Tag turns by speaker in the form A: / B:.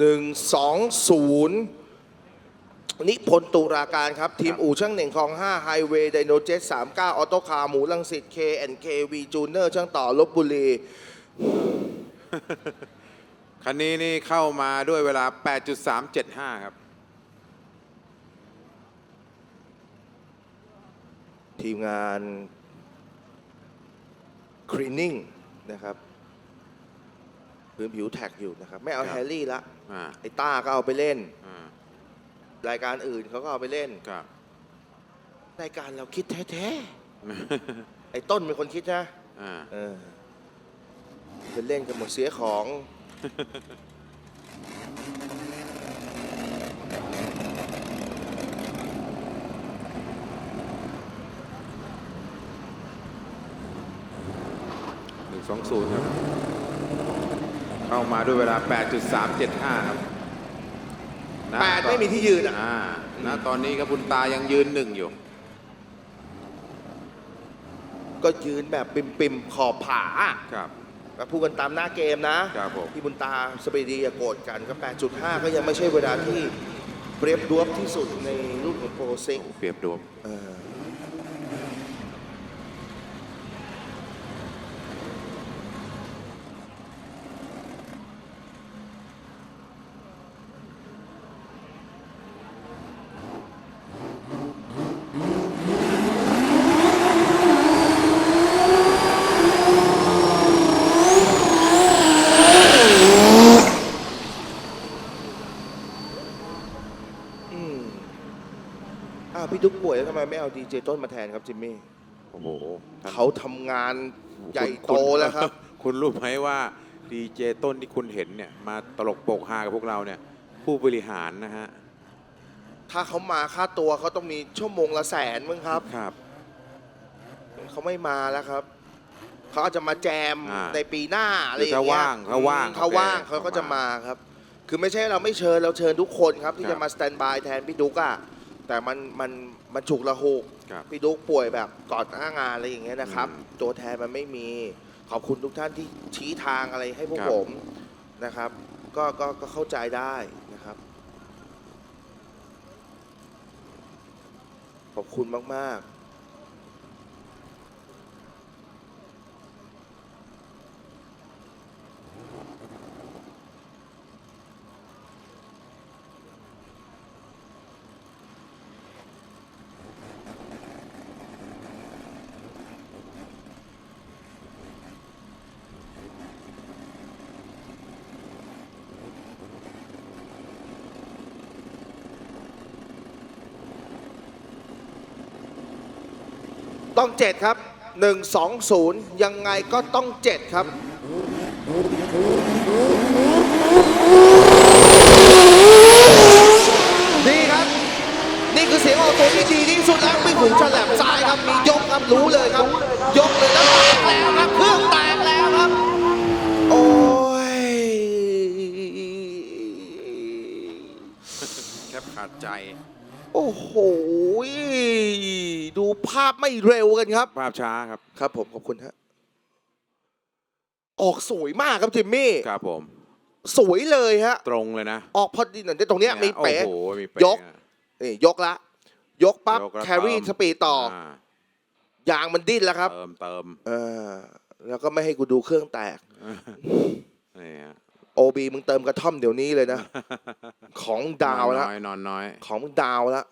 A: หนึ่งสองศูนย์นิพนธ์ตุลาการครับ ทีมอู่ช่างเหน่งคลอง5ไฮเวย์ไดโนเจ็ต39 ออโต้คาร์หมูลังสิต K&KV จูเนอร์ช่างต่อลบบุรี
B: คันนี้นี่เข้ามาด้วยเวลา 8.375 ครับ
A: ทีมงานคลีนนิ่งนะครับ พื้นผิวแท็กอยู่นะครับ ไม่เอา
B: ครับ
A: แฮร์รี่ละ
B: อ่า
A: ไอ้ต้าก็เอาไปเล่น
B: อ่า
A: รายการอื่นเขาก็เอาไปเล่น
B: ครับ
A: รายการเราคิดแท้ๆไอ้ต้นเป็นคนคิดนะ
B: อ่า
A: เออเป็นเล่นกันหมดเสียของ
B: หนึ่งสองศูนย์ครับ เข้ามาด้วยเวลา 8.375 ครับณ
A: แปดไม่มีที่ยืนอะ
B: อ่าณตอนนี้ครับคุณตายังยืนหนึ่งอยู่
A: ก็ยืนแบบปิ่มๆ ขอบผา
B: ครับ
A: ก็พูดกันตามหน้าเกมนะครับ
B: ผม
A: พี่บุญตาสเปดีอย่าโกรธกันก็ 8.5 ก็ยังไม่ใช่เวลาที่เปรียบดวบที่สุดในรุ่นของโปรซิก
B: เปรียบดวง
A: เอออื อ้าวพี่ดุ๊กป่วยแล้วทำไมไม่เอาดีเจต้นมาแทนครับจิมมี่
B: โอ้โหท่น
A: เขาทำงานใหญ่
B: คุณ
A: โตแล้วครับ
B: คุณรู้ไหมว่าดีเจต้นที่คุณเห็นเนี่ยมาตลกโปกฮากับพวกเราเนี่ย ผู้บริหารนะฮะ
A: ถ้าเขามาค่าตัวเขาต้องมีชั่วโมงละแสนมั้งครับ
B: ครับ
A: เขาไม่มาแล้วครับ เขาอาจจะมาแจม
B: อ่า
A: ในปีหน้าอะไรอย่าง
B: ถ้า
A: เงี้ย
B: ว่างถ้าว่าง
A: อืมเขาว่าง
B: โอเค
A: เขาก็จะ
B: เขามาม
A: มาครับ คือไม่ใช่เราไม่เชิญเราเชิญทุกคนครับ ที่
B: ครั
A: จะ
B: บ
A: มาสแตนบายแทนพี่ดุกอะ แต่มันมันมันฉุกละหุก
B: ครับ
A: พี่ดุกป่วยแบบก่อนหน้างานอะไรอย่างเงี้ยนะครับ
B: อืม
A: ตัวแทนมันไม่มีขอบคุณทุกท่านที่ชี้ทางอะไรให้พวก
B: ครับ
A: ผมนะครับ ก็ก็ก็เข้าใจได้นะครับ ขอบคุณมาก ๆ ต้องเจ็ดครับหนึ่งสองศูนย์ยังไงก็ต้องเจ็ดครับ ดีครับ นี่คือเสียงออกตัวที่ดีที่สุดแล้วไม่ถึงฉลับซ้ายครับ มียกครับรู้เลยครับ ยกเลยแล้วแตกแล้วครับเครื่องแตกแล้วครับ โอ้ย
B: แคบขาดใจ
A: อ้โห ดูภาพไม่เร็วกันครับ
B: ภาพช้าครับ
A: ครับผมขอบคุณฮะ ออกสวยมากครับจิมมี่
B: ครับผม
A: สวยเลยฮะ
B: ตรงเลยนะ
A: ออกพอดีหน่อยตรงเนี้ยมีเป๋
B: โอ้โหมีเป๋
A: ยก
B: อะ
A: นี่ยกละ ยกปั๊บ
B: ยกแล้ว
A: แครี่
B: เติม
A: สปีดต่อายางมันดิ้นแล้วครับ
B: เติมเติม
A: เออแล้วก็ไม่ให้กูดูเครื่องแตก
B: นี่ฮะ
A: โอบีมึงเติมกระท่อมเดี๋ยวนี้เลยนะ ของดาวแล้ว
B: นอนน้อยนอนน้อย
A: ของมึงดาวแล้ว